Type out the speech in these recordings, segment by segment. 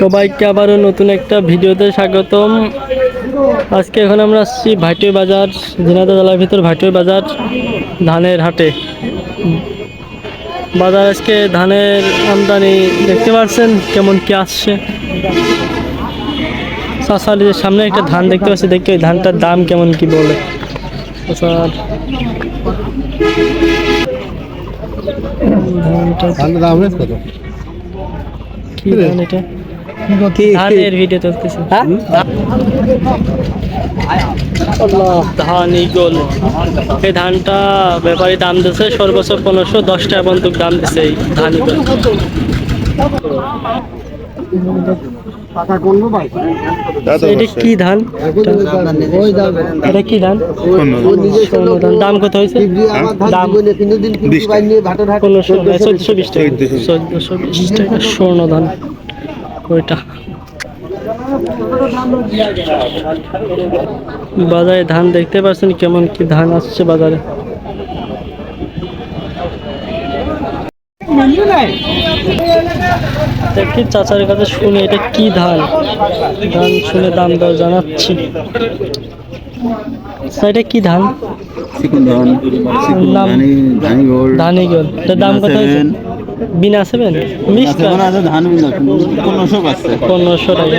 সবাইকে আবারও নতুন একটা ভিডিওতে স্বাগতম। আজকে এখন আমরা আসছি ভাটিয়া বাজার, ঝিনাইদহ জেলার ভিতর ভাটিয়া বাজার, ধানের হাটে। বাজার আজকে ধানের আমদানি দেখতে পাচ্ছেন কেমন কি আসছে। চাষালিদের সামনে একটা ধান দেখতে পাচ্ছি, দেখি ওই ধানটার দাম কেমন কি বলে। স্যার ধানটা ধানের দাম কি ধান এটা? ধানের ভিডিও চলতেছে। আল্লাহ, ধান ইগল এই ধানটা ব্যাপারী দাম দিচ্ছে সর্বোচ্চ পনেরোশো দশ টাকা পর্যন্ত দাম দিছে এই ধান ইগল এটা কি ধান? এটা কি ধান? স্বর্ণ ধান দাম কত হয়েছে? দাম পনেরোশো চোদ্দশো বিশ টাকা। চোদ্দশো বিশ। টাকা স্বর্ণ ধান ওইটা বাজারে ধান দেখতে পাচ্ছেন কেমন কি ধান আসছে বাজারে? দেখি চাচার কাছে শুনি এটা কি ধান? ধান শুনে দাম দর জানাচ্ছি। এটা কি ধান? গল এটার দাম কত হয়েছে? বিনা সেভেন? মিক্স আছে ধান বিনা পনেরোশো টাকা।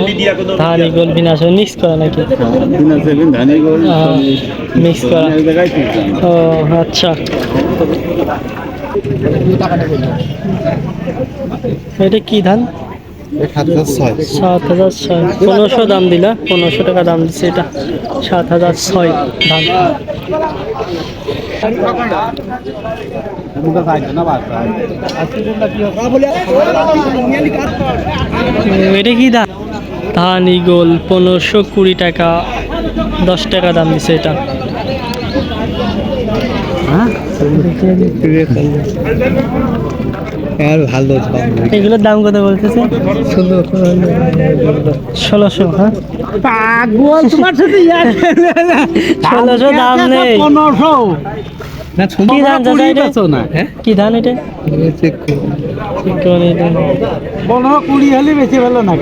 ধানি গল বিনা সেভেন মিক্স করা নাকি? হ্যাঁ, mix করা। ও আচ্ছা। এটা কি ধান? সাত হাজার ছয়। পনেরোশো দাম দিলা পনেরোশো টাকা দাম দিচ্ছে এটা। সাত হাজার ছয় ধান। এটা কি ধান? ধান ইগল পনেরোশো কুড়ি টাকা দশ টাকা দাম দিচ্ছে এটা। ভালো এগুলোর দাম কত বলতেছে? ষোলোশো হ্যাঁ? পাগল তোমার সাথে ষোলোশো দাম নেই। পনেরোশো। না কি ধান চাচা এটা? না হ্যাঁ? কি ধান এটা? কুড়ি হলে বেশি ভালো না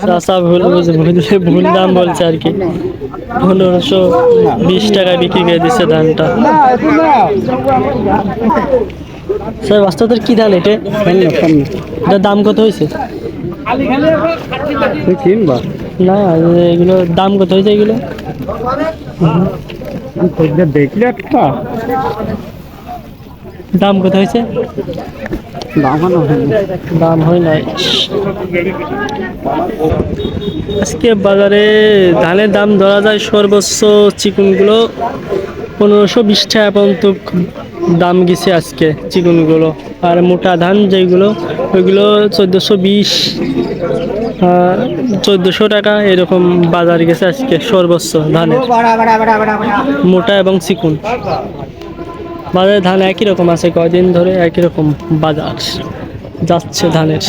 চাচা ভুল বুঝে ভুল দাম বলছে আর কি। পনেরোশো বিশ টাকায় বিক্রি করে দিচ্ছে ধানটা। স্যার বাস্তবের কি ধান এটা? এটার দাম কত হয়েছে? কিনবা না, এগুলো দাম কত হয়েছে এগুলো? দেখলে একটা দাম কত হয়েছে? দাম হয় নাই। আজকে বাজারে ধানের দাম ধরা যায় সর্বোচ্চ চিকুনগুলো পনেরোশো বিশ টাকা পর্যন্ত দাম গেছে আজকে চিকুনগুলো। আর মোটা ধান যেগুলো, ওইগুলো চোদ্দোশো বিশ চোদ্দোশো টাকা এরকম বাজার গেছে আজকে সর্বোচ্চ ধানের। মোটা এবং চিকুন। বাজারে ধান একই রকম আছে কয়দিন ধরে একই রকম বাজার যাচ্ছে ধানের।